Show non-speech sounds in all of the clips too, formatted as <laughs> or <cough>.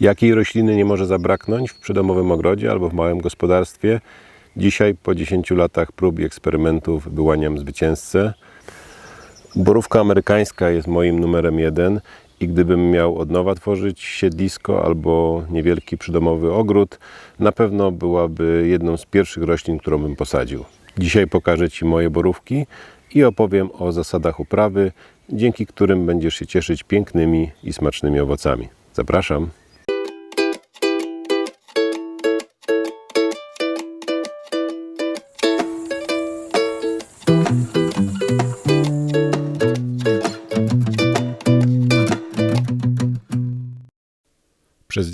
Jakiej rośliny nie może zabraknąć w przydomowym ogrodzie albo w małym gospodarstwie? Dzisiaj, po 10 latach prób i eksperymentów, wyłaniam zwycięzcę. Borówka amerykańska jest moim numerem jeden i gdybym miał od nowa tworzyć siedlisko albo niewielki przydomowy ogród, na pewno byłaby jedną z pierwszych roślin, którą bym posadził. Dzisiaj pokażę Ci moje borówki i opowiem o zasadach uprawy, dzięki którym będziesz się cieszyć pięknymi i smacznymi owocami. Zapraszam.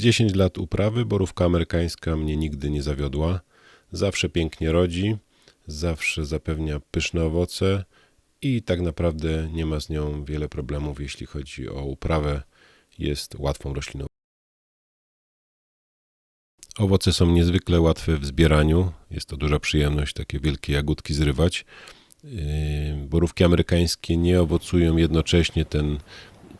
10 lat uprawy borówka amerykańska mnie nigdy nie zawiodła. Zawsze pięknie rodzi, zawsze zapewnia pyszne owoce i tak naprawdę nie ma z nią wiele problemów, jeśli chodzi o uprawę. Jest łatwą rośliną. Owoce są niezwykle łatwe w zbieraniu. Jest to duża przyjemność takie wielkie jagódki zrywać. Yy, Borówki amerykańskie nie owocują jednocześnie. Ten,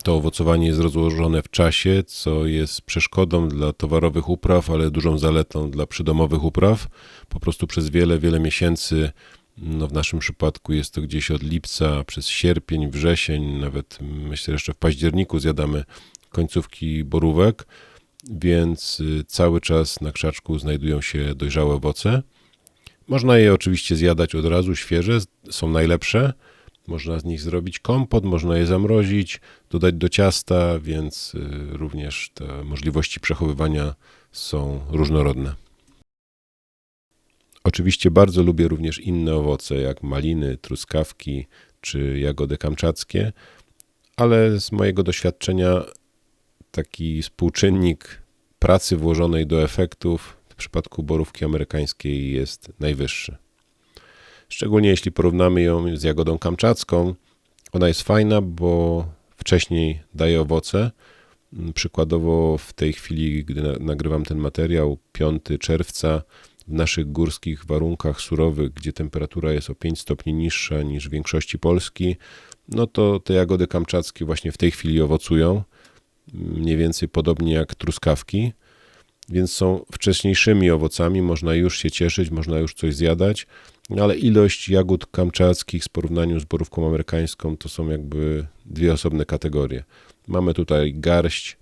to owocowanie jest rozłożone w czasie, co jest przeszkodą dla towarowych upraw, ale dużą zaletą dla przydomowych upraw. Po prostu przez wiele, wiele miesięcy, no w naszym przypadku jest to gdzieś od lipca przez sierpień, wrzesień, nawet myślę jeszcze w październiku zjadamy końcówki borówek, więc y, cały czas na krzaczku znajdują się dojrzałe owoce. Można je oczywiście zjadać od razu świeże, są najlepsze. Można z nich zrobić kompot, można je zamrozić, dodać do ciasta, więc y, również te możliwości przechowywania są różnorodne. Oczywiście bardzo lubię również inne owoce, jak maliny, truskawki czy jagody kamczackie, ale z mojego doświadczenia taki współczynnik pracy włożonej do efektów w przypadku borówki amerykańskiej jest najwyższy. Szczególnie jeśli porównamy ją z jagodą kamczacką, ona jest fajna, bo wcześniej daje owoce. Przykładowo w tej chwili, gdy na- nagrywam ten materiał, 5 czerwca, w naszych górskich warunkach surowych, gdzie temperatura jest o 5 stopni niższa niż w większości Polski, no to te jagody kamczackie właśnie w tej chwili owocują, mniej więcej podobnie jak truskawki, więc są wcześniejszymi owocami, można już się cieszyć, można już coś zjadać, ale ilość jagód kamczackich w porównaniu z borówką amerykańską to są jakby dwie osobne kategorie. Mamy tutaj garść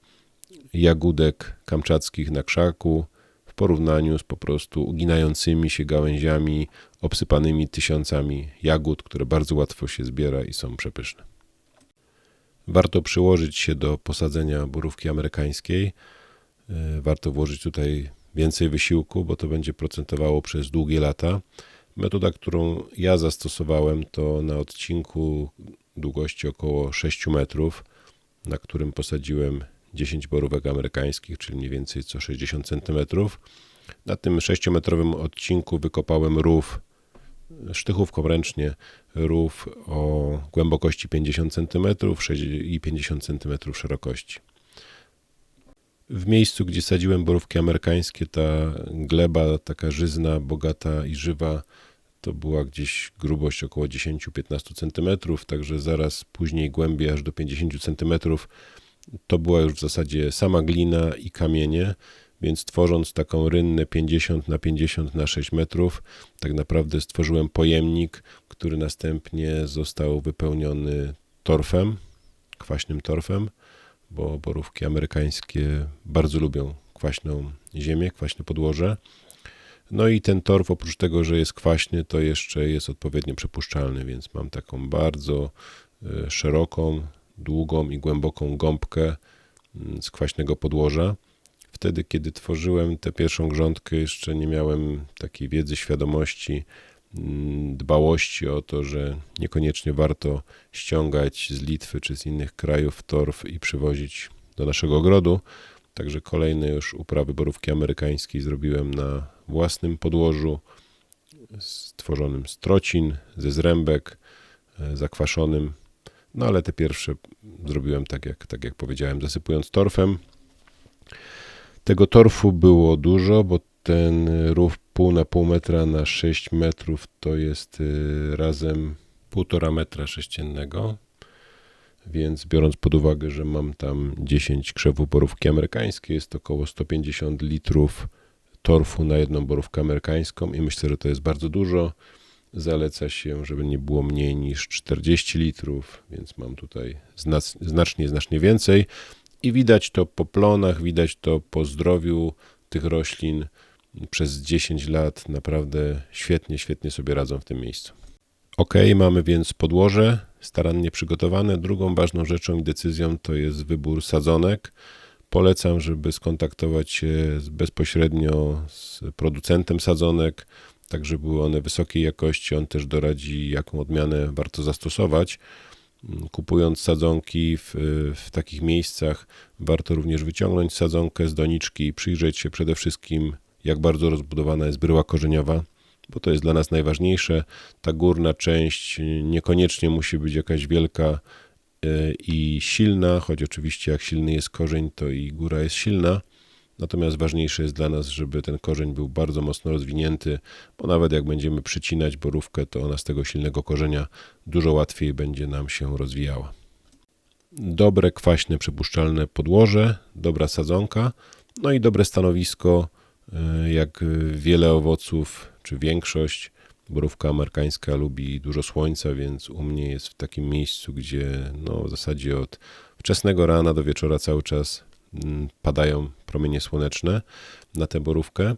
jagódek kamczackich na krzaku w porównaniu z po prostu uginającymi się gałęziami, obsypanymi tysiącami jagód, które bardzo łatwo się zbiera i są przepyszne. Warto przyłożyć się do posadzenia borówki amerykańskiej. E, Warto włożyć tutaj więcej wysiłku, bo to będzie procentowało przez długie lata. Metoda, którą ja zastosowałem, to na odcinku długości około 6 metrów, na którym posadziłem 10 borówek amerykańskich, czyli mniej więcej co 60 cm. Na tym 6-metrowym odcinku wykopałem rów sztychówką ręcznie, rów o głębokości 50 cm i 50 cm szerokości. W miejscu, gdzie sadziłem borówki amerykańskie, ta gleba taka żyzna, bogata i żywa, to była gdzieś grubość około 10-15 cm, także zaraz później głębiej aż do 50 cm. To była już w zasadzie sama glina i kamienie, więc tworząc taką rynnę 50 na 50 na 6 metrów, tak naprawdę stworzyłem pojemnik, który następnie został wypełniony torfem, kwaśnym torfem, bo borówki amerykańskie bardzo lubią kwaśną ziemię, kwaśne podłoże. No i ten torf, oprócz tego, że jest kwaśny, to jeszcze jest odpowiednio przepuszczalny, więc mam taką bardzo e, szeroką, długą i głęboką gąbkę mm, z kwaśnego podłoża. Wtedy, kiedy tworzyłem tę pierwszą grządkę, jeszcze nie miałem takiej wiedzy, świadomości, dbałości o to, że niekoniecznie warto ściągać z Litwy czy z innych krajów torf i przywozić do naszego ogrodu. Także kolejne już uprawy borówki amerykańskiej zrobiłem na własnym podłożu, stworzonym z trocin, ze zrębek, e, zakwaszonym. No ale te pierwsze zrobiłem tak jak, tak jak powiedziałem, zasypując torfem. Tego torfu było dużo, bo ten rów pół na pół metra na 6 metrów to jest y, razem półtora metra sześciennego. więc biorąc pod uwagę, że mam tam 10 krzewów borówki amerykańskiej, jest około 150 litrów torfu na jedną borówkę amerykańską i myślę, że to jest bardzo dużo. Zaleca się, żeby nie było mniej niż 40 litrów, więc mam tutaj znacznie, znacznie więcej. I widać to po plonach, widać to po zdrowiu tych roślin. Przez 10 lat naprawdę świetnie, świetnie sobie radzą w tym miejscu. Ok, mamy więc podłoże starannie przygotowane. Drugą ważną rzeczą i decyzją to jest wybór sadzonek. Polecam, żeby skontaktować się bezpośrednio z producentem sadzonek, tak żeby były one wysokiej jakości. On też doradzi, jaką odmianę warto zastosować. Kupując sadzonki w, w takich miejscach, warto również wyciągnąć sadzonkę z doniczki i przyjrzeć się przede wszystkim, jak bardzo rozbudowana jest bryła korzeniowa bo to jest dla nas najważniejsze. Ta górna część niekoniecznie musi być jakaś wielka e, i silna, choć oczywiście jak silny jest korzeń, to i góra jest silna. Natomiast ważniejsze jest dla nas, żeby ten korzeń był bardzo mocno rozwinięty, bo nawet jak będziemy przycinać borówkę, to ona z tego silnego korzenia dużo łatwiej będzie nam się rozwijała. Dobre, kwaśne, przepuszczalne podłoże, dobra sadzonka, no i dobre stanowisko, jak wiele owoców czy większość. Borówka amerykańska lubi dużo słońca, więc u mnie jest w takim miejscu, gdzie no, w zasadzie od wczesnego rana do wieczora cały czas mm, padają promienie słoneczne na tę borówkę.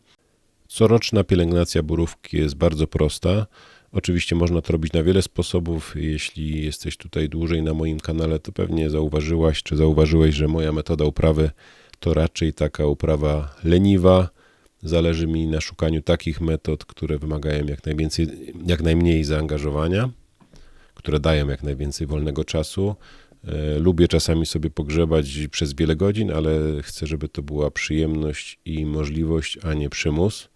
Coroczna pielęgnacja borówki jest bardzo prosta. Oczywiście można to robić na wiele sposobów. Jeśli jesteś tutaj dłużej na moim kanale, to pewnie zauważyłaś czy zauważyłeś, że moja metoda uprawy to raczej taka uprawa leniwa, Zależy mi na szukaniu takich metod, które wymagają jak, najwięcej, jak najmniej zaangażowania, które dają jak najwięcej wolnego czasu. E, lubię czasami sobie pogrzebać przez wiele godzin, ale chcę, żeby to była przyjemność i możliwość, a nie przymus.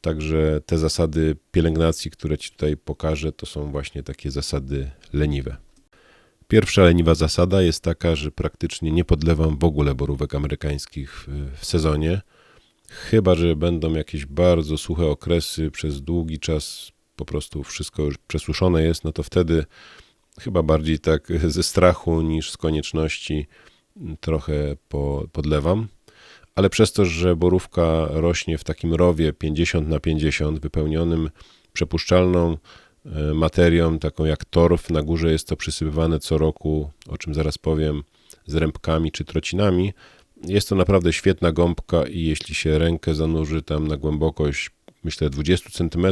Także te zasady pielęgnacji, które Ci tutaj pokażę, to są właśnie takie zasady leniwe. Pierwsza leniwa zasada jest taka, że praktycznie nie podlewam w ogóle borówek amerykańskich w, w sezonie. Chyba, że będą jakieś bardzo suche okresy, przez długi czas po prostu wszystko już przesuszone jest, no to wtedy chyba bardziej tak <laughs> ze strachu niż z konieczności trochę po, podlewam. Ale przez to, że borówka rośnie w takim rowie 50 na 50 wypełnionym przepuszczalną e, materią, taką jak torf, na górze jest to przysypywane co roku, o czym zaraz powiem, z rębkami czy trocinami, jest to naprawdę świetna gąbka i jeśli się rękę zanurzy tam na głębokość, myślę 20 cm,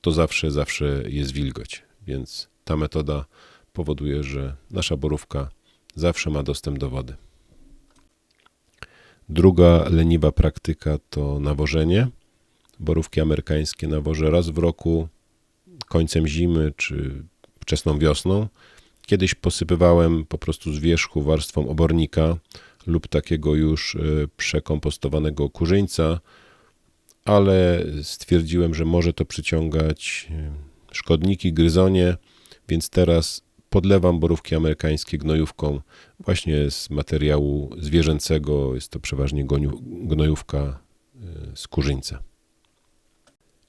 to zawsze, zawsze jest wilgoć. Więc ta metoda powoduje, że nasza borówka zawsze ma dostęp do wody. Druga leniwa praktyka to nawożenie. Borówki amerykańskie nawożę raz w roku, końcem zimy czy wczesną wiosną. Kiedyś posypywałem po prostu z wierzchu warstwą obornika lub takiego już e, przekompostowanego kurzyńca, ale stwierdziłem, że może to przyciągać e, szkodniki, gryzonie, więc teraz podlewam borówki amerykańskie gnojówką właśnie z materiału zwierzęcego. Jest to przeważnie gnojówka e, z kurzyńca.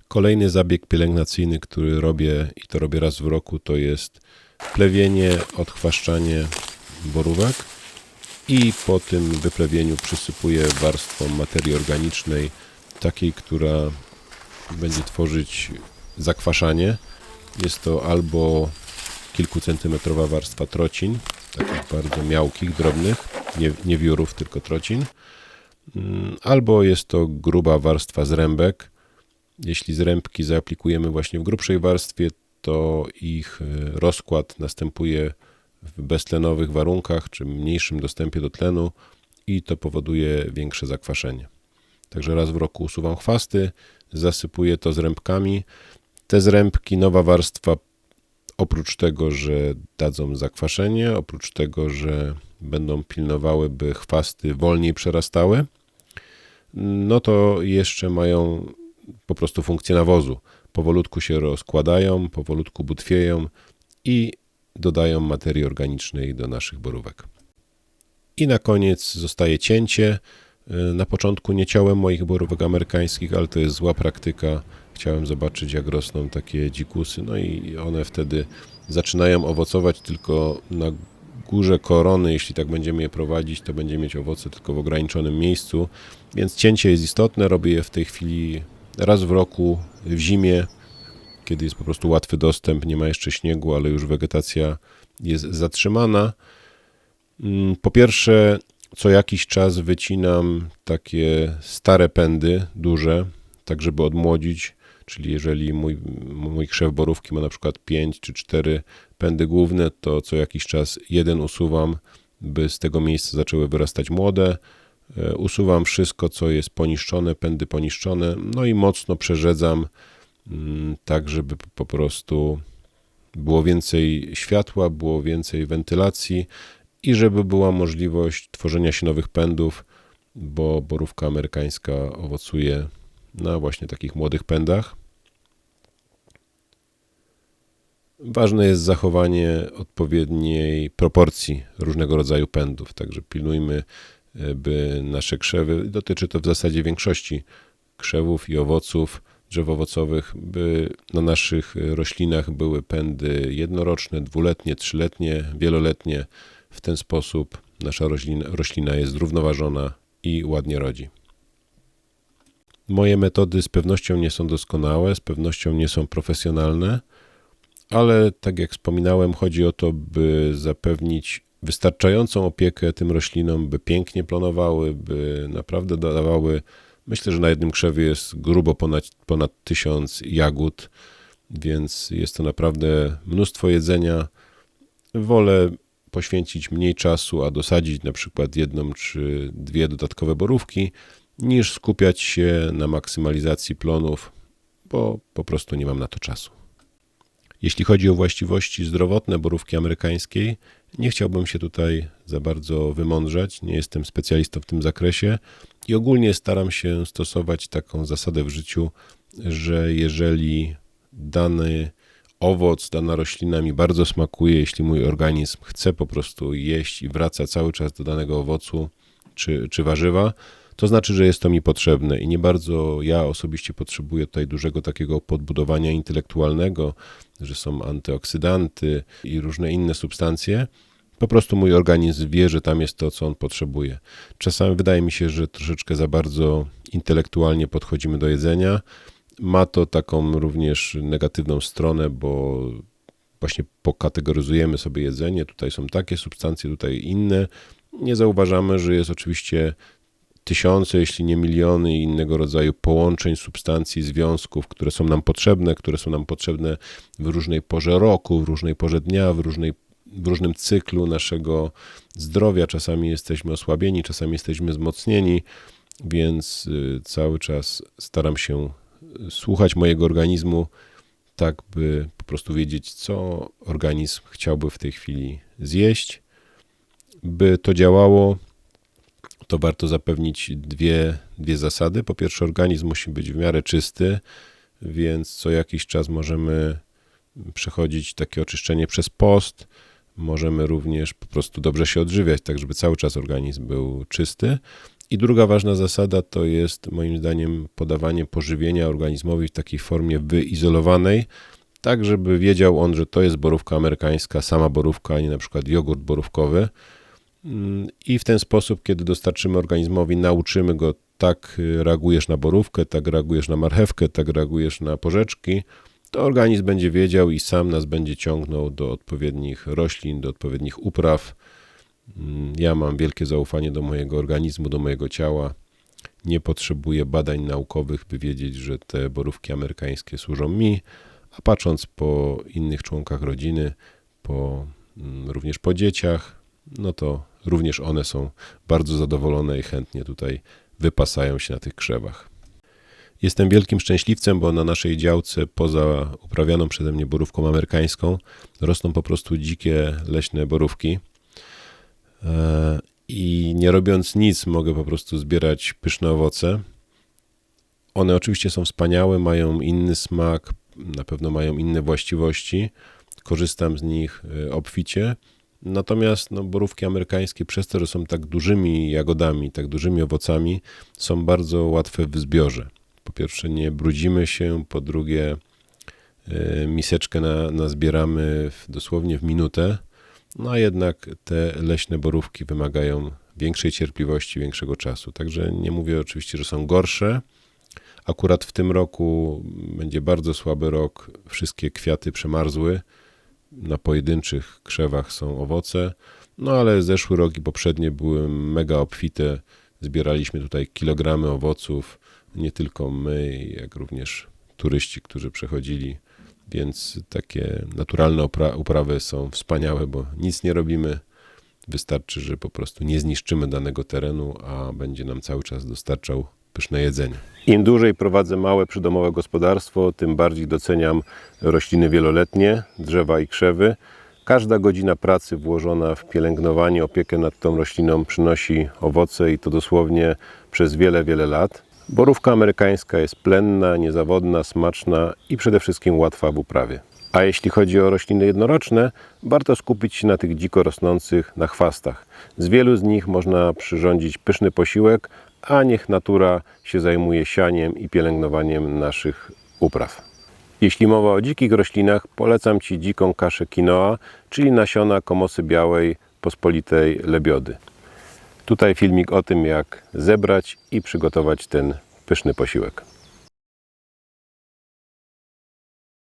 Kolejny zabieg pielęgnacyjny, który robię i to robię raz w roku, to jest plewienie, odchwaszczanie borówek i po tym wyplewieniu przysypuję warstwą materii organicznej, takiej, która będzie tworzyć zakwaszanie. Jest to albo kilkucentymetrowa warstwa trocin, takich bardzo miałkich, drobnych, nie, nie wiórów, tylko trocin, mm, albo jest to gruba warstwa zrębek. Jeśli zrębki zaaplikujemy właśnie w grubszej warstwie, to ich e, rozkład następuje w beztlenowych warunkach czy mniejszym dostępie do tlenu i to powoduje większe zakwaszenie. Także raz w roku usuwam chwasty, zasypuję to zrębkami. Te zrębki, nowa warstwa, oprócz tego, że dadzą zakwaszenie, oprócz tego, że będą pilnowały, by chwasty wolniej przerastały, no to jeszcze mają po prostu funkcję nawozu. Powolutku się rozkładają, powolutku butwieją i dodają materii organicznej do naszych borówek. I na koniec zostaje cięcie. E, na początku nie ciałem moich borówek amerykańskich, ale to jest zła praktyka. Chciałem zobaczyć, jak rosną takie dzikusy, no i one wtedy zaczynają owocować tylko na górze korony, jeśli tak będziemy je prowadzić, to będzie mieć owoce tylko w ograniczonym miejscu, więc cięcie jest istotne. Robię je w tej chwili raz w roku, w zimie, kiedy jest po prostu łatwy dostęp, nie ma jeszcze śniegu, ale już wegetacja jest zatrzymana. Mm, po pierwsze, co jakiś czas wycinam takie stare pędy, duże, tak żeby odmłodzić, czyli jeżeli mój, mój krzew borówki ma na przykład 5 czy 4 pędy główne, to co jakiś czas jeden usuwam, by z tego miejsca zaczęły wyrastać młode. E, usuwam wszystko, co jest poniszczone, pędy poniszczone, no i mocno przerzedzam, mm, tak żeby po prostu było więcej światła, było więcej wentylacji i żeby była możliwość tworzenia się nowych pędów, bo borówka amerykańska owocuje na właśnie takich młodych pędach. Ważne jest zachowanie odpowiedniej proporcji różnego rodzaju pędów, także pilnujmy, by nasze krzewy, dotyczy to w zasadzie większości krzewów i owoców, drzew owocowych, by na naszych roślinach były pędy jednoroczne, dwuletnie, trzyletnie, wieloletnie. W ten sposób nasza roślina, roślina jest zrównoważona i ładnie rodzi. Moje metody z pewnością nie są doskonałe, z pewnością nie są profesjonalne, ale tak jak wspominałem, chodzi o to, by zapewnić wystarczającą opiekę tym roślinom, by pięknie plonowały, by naprawdę dawały. Myślę, że na jednym krzewie jest grubo ponad, ponad tysiąc jagód, więc jest to naprawdę mnóstwo jedzenia. Wolę poświęcić mniej czasu, a dosadzić na przykład jedną czy dwie dodatkowe borówki, niż skupiać się na maksymalizacji plonów, bo po prostu nie mam na to czasu. Jeśli chodzi o właściwości zdrowotne borówki amerykańskiej, nie chciałbym się tutaj za bardzo wymądrzać, nie jestem specjalistą w tym zakresie i ogólnie staram się stosować taką zasadę w życiu, że jeżeli dany owoc, dana roślina mi bardzo smakuje, jeśli mój organizm chce po prostu jeść i wraca cały czas do danego owocu czy, czy warzywa, to znaczy, że jest to mi potrzebne i nie bardzo ja osobiście potrzebuję tutaj dużego takiego podbudowania intelektualnego, że są antyoksydanty i różne inne substancje. Po prostu mój organizm wie, że tam jest to, co on potrzebuje. Czasami wydaje mi się, że troszeczkę za bardzo intelektualnie podchodzimy do jedzenia. Ma to taką również negatywną stronę, bo właśnie pokategoryzujemy sobie jedzenie. Tutaj są takie substancje, tutaj inne. Nie zauważamy, że jest oczywiście tysiące, jeśli nie miliony innego rodzaju połączeń, substancji, związków, które są nam potrzebne, które są nam potrzebne w różnej porze roku, w różnej porze dnia, w, różnej, w różnym cyklu naszego zdrowia. Czasami jesteśmy osłabieni, czasami jesteśmy wzmocnieni, więc y, cały czas staram się y, słuchać mojego organizmu, tak by po prostu wiedzieć, co organizm chciałby w tej chwili zjeść, by to działało to warto zapewnić dwie, dwie zasady. Po pierwsze, organizm musi być w miarę czysty, więc co jakiś czas możemy przechodzić takie oczyszczenie przez post. Możemy również po prostu dobrze się odżywiać, tak żeby cały czas organizm był czysty. I druga ważna zasada to jest moim zdaniem podawanie pożywienia organizmowi w takiej formie wyizolowanej, tak żeby wiedział on, że to jest borówka amerykańska, sama borówka, a nie na przykład jogurt borówkowy i w ten sposób, kiedy dostarczymy organizmowi, nauczymy go, tak reagujesz na borówkę, tak reagujesz na marchewkę, tak reagujesz na porzeczki, to organizm będzie wiedział i sam nas będzie ciągnął do odpowiednich roślin, do odpowiednich upraw. Ja mam wielkie zaufanie do mojego organizmu, do mojego ciała. Nie potrzebuję badań naukowych, by wiedzieć, że te borówki amerykańskie służą mi, a patrząc po innych członkach rodziny, po, mm, również po dzieciach, no to również one są bardzo zadowolone i chętnie tutaj wypasają się na tych krzewach. Jestem wielkim szczęśliwcem, bo na naszej działce, poza uprawianą przeze mnie borówką amerykańską, rosną po prostu dzikie leśne borówki. E, I nie robiąc nic, mogę po prostu zbierać pyszne owoce. One oczywiście są wspaniałe, mają inny smak, na pewno mają inne właściwości. Korzystam z nich e, obficie Natomiast no, borówki amerykańskie, przez to, że są tak dużymi jagodami, tak dużymi owocami, są bardzo łatwe w zbiorze. Po pierwsze, nie brudzimy się, po drugie, e, miseczkę na, nazbieramy w, dosłownie w minutę. No a jednak te leśne borówki wymagają większej cierpliwości, większego czasu. Także nie mówię oczywiście, że są gorsze. Akurat w tym roku będzie bardzo słaby rok. Wszystkie kwiaty przemarzły. Na pojedynczych krzewach są owoce. No ale zeszły rok i poprzednie były mega obfite. Zbieraliśmy tutaj kilogramy owoców. Nie tylko my, jak również turyści, którzy przechodzili. Więc takie naturalne upra- uprawy są wspaniałe, bo nic nie robimy. Wystarczy, że po prostu nie zniszczymy danego terenu, a będzie nam cały czas dostarczał pyszne jedzenie. Im dłużej prowadzę małe przydomowe gospodarstwo, tym bardziej doceniam rośliny wieloletnie, drzewa i krzewy. Każda godzina pracy włożona w pielęgnowanie, opiekę nad tą rośliną przynosi owoce i to dosłownie przez wiele, wiele lat. Borówka amerykańska jest plenna, niezawodna, smaczna i przede wszystkim łatwa w uprawie. A jeśli chodzi o rośliny jednoroczne, warto skupić się na tych dziko rosnących na chwastach. Z wielu z nich można przyrządzić pyszny posiłek, a niech natura się zajmuje sianiem i pielęgnowaniem naszych upraw. Jeśli mowa o dzikich roślinach, polecam Ci dziką kaszę quinoa, czyli nasiona komosy białej pospolitej lebiody. Tutaj filmik o tym, jak zebrać i przygotować ten pyszny posiłek.